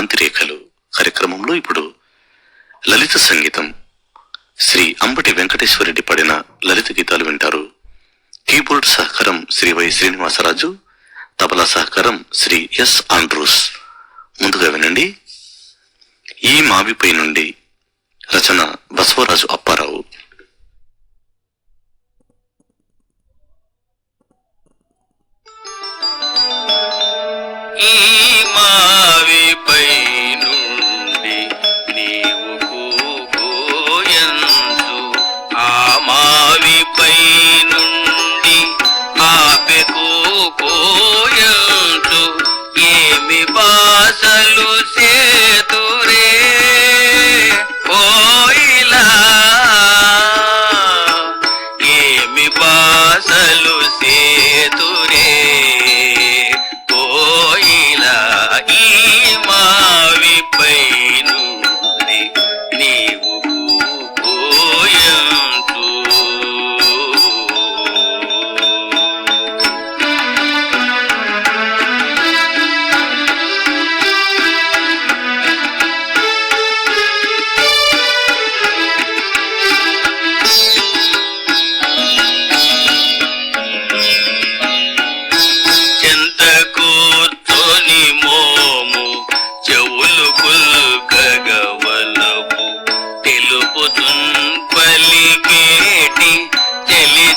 కాంతిరేఖలు కార్యక్రమంలో ఇప్పుడు లలిత సంగీతం శ్రీ అంబటి వెంకటేశ్వరరెడ్డి పడిన లలిత గీతాలు వింటారు. కీబోర్డ్ సహకారం శ్రీ వై శ్రీనివాసరాజు తబలా సహకారం శ్రీ ఎస్ ఆండ్రూస్. ముందుగా వినండి. ఈ మావిపై నుండి రచన బసవరాజు అప్పారావు. ఈ మా పై నుండి ఆపెకు పోయా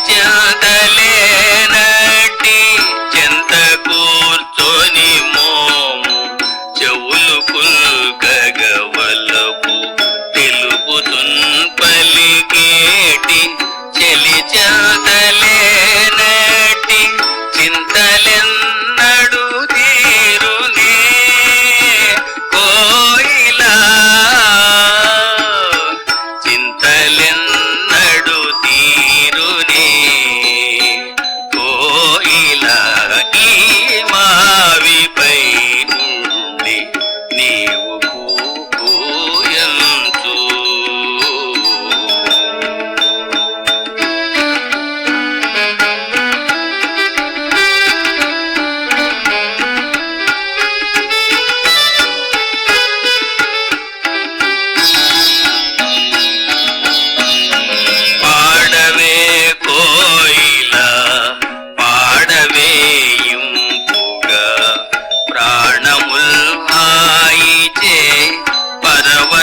చెందలేనటి చెంత కూర్చొని మోము. చెవులు కుల్కగవలపు తెలుపుతున్ పలికేటి చెలి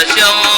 家乡。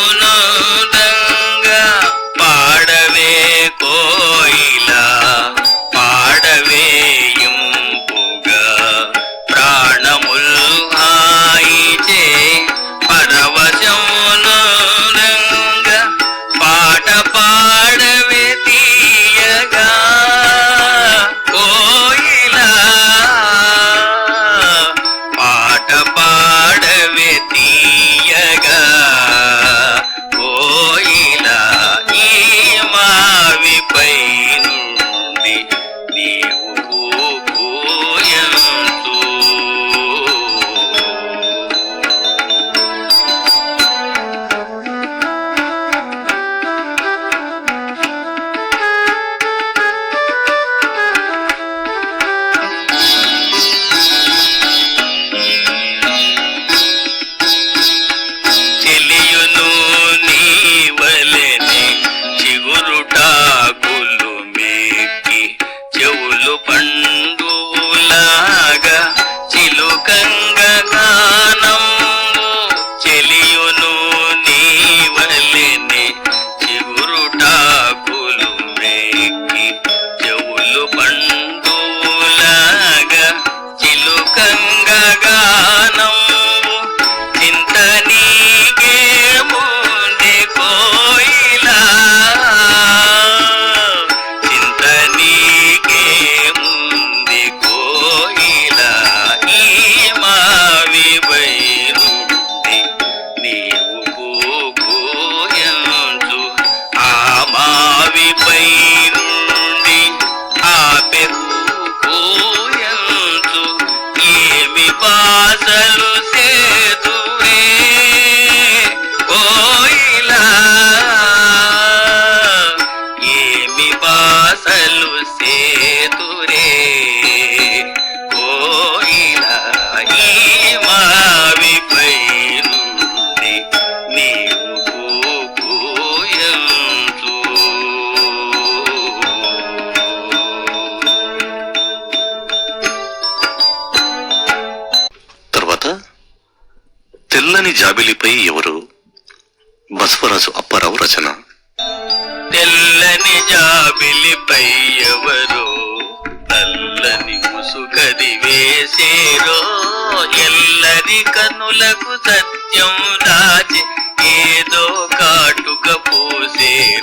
no. కవి ఎవరు? బసవరాజు అప్పారావు రచన. తెల్లని జాబిలిపై ఎవరు? నల్లని ముసుకది వేసేరో? ఎల్లరి కనులకు సత్యం దాచి ఏదో కాటుక పోసేరు?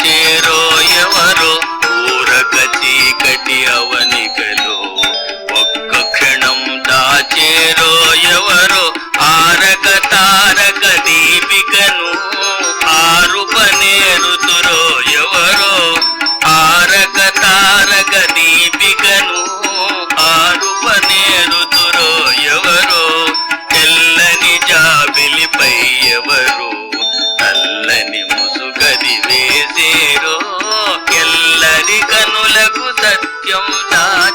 చేరో ఎవరు? ఊరక చీకటి అవనికలు ఒక్క క్షణం దాచేరు తొలి సత్యం తా